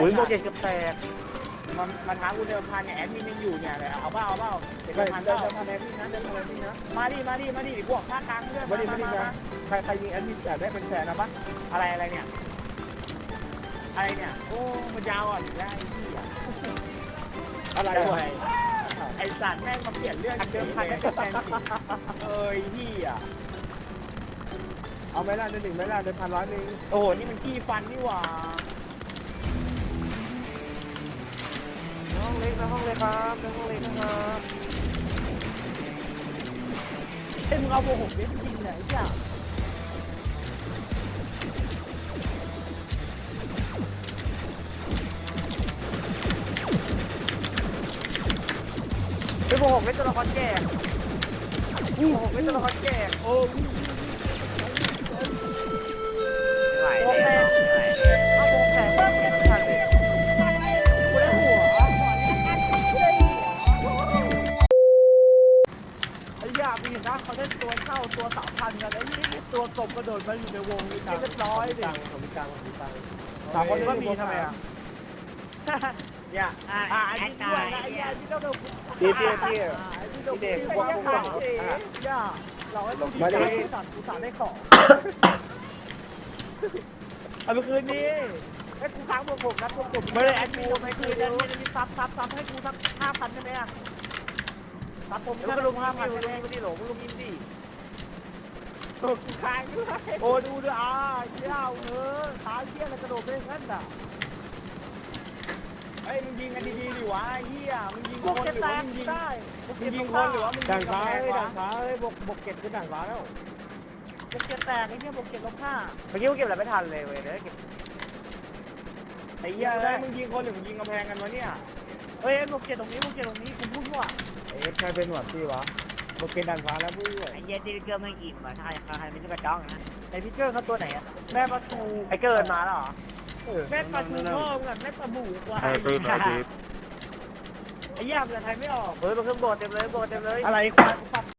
อุ้ยโบเกตเกือบแตกมันมันท้ากูเดิมพันเนี่ยแอดมินยังอยู่เนี่ยเลยเอาเปล่าเอาเปล่าเดิเดิมนพันเดิเปนล่ามาแนวนี้นะเดินมาแนวนี้นะมาดิมาดิมาดิบวกภาคกลางเพื่อนมาดิมามาดิมานะมาใครใครยิงแอดมินแต่ได้เป็นแสนนะปะอะไรอะไรเนี่ยอะไรเนี่ยโอ้มันยาวอะหรือได้ที่อะอะไรไอ้วะไอ้สัตว์แม่งมาเปลี่ยนเรื่องเดิมพันก็แฟนสิเอ้ยที่อะเอาไหมล่ะเดินหนึ่งไหมล่ะเดินพันร้อยหนึ่งโอ้โหนี่มันขี้ฟันนี่หว่า เล็กนะห้องเล็กครับห้องเล็กนะครับเอ้ยมึงเอาโบหกเว็บจริงไหนจ้ะเป็นโบหกเล่นตัวละครแก่โบหกเล่นตัวละครแก่โอ้ มีนะเขาเล่นตัวเข้าตัวสามพันกันแล้วนี่ตัวกบกระโดดมาอยู่ในวงนี่เรียบร้อยเลยมีตังมีตังสามคนก็มีทำไมอะเนี่ยอ่าอ่าแออันดนี้กาด้วยยนะไอ้ยาที่ต้องโดนพี่พี่พี่ที่ต้องเด็กที่ว่าต้องว่าโดนย่าเราให้ต้องมาดิสั่งกูสั่งได้ของเอาไปคืนนี้ให้กูค้างบวกผมนะบวกผมไม่ได้แอดมินไม่คืนนะนี่ซับซับซับให้กูสักห้าพันได้ไหมอะ ซับผมก็ลงห้าพันได้ไหมไม่ได้หลงลงยินดีโอ้กูค้างด้วยโอ้ดูด้วยอ่าเชี่ยวเออขาเชี่ยแล้วกระโดดไปงั้นอะเฮ้ยมึงยิงกันดีๆดิวะไอ้เหี้ยมึงยิงคนหรือว่ามึงยิงมึงยิงคนหรือว่ามึงยิงด่างฟ้ากำแพงเฮ้ยวะด่างฟ้าเฮ้ยบกบกเก็ตคือด่างฟ้าแล้วบกเก็ตแตกไอ้เนี่ยบกเก็ตลบห้าเมื่อกี้กูเก็บอะไรไม่ทันเลยเว้ยเดี๋ยวเก็บไอ้เหี้ยเอ้ยมึงยิงคนหรือมึงยิงกำแพงกันวะเนี่ย เฮ้ยบกเก็ตตรงนี้บกเก็ตตรงนี้คุณพูดว่าเอ๊ะใครเป็นหนวดพี่วะบกเก็ตด่างฟ้าแล้วพี่ด้วยไอ้เหี้ยที่เกอร์ไม่อิ่มอะถ้าใครไม่ใช่กระจ้องนะไอ้พิเกอร์เขาตัวไหนอะแม่ประตูไอ้เกินมาแล้วเหรอแม่ประตูพ่อมึงอะแม่ตะบูกว่าไอ้ปืนไอ้ปืนไอ้เหี้ยภาษาไทยไม่ออกเฮ้ยมันขึ้นโบดเต็มเลยโบดเต็มเลยอะไรควายกูปรับ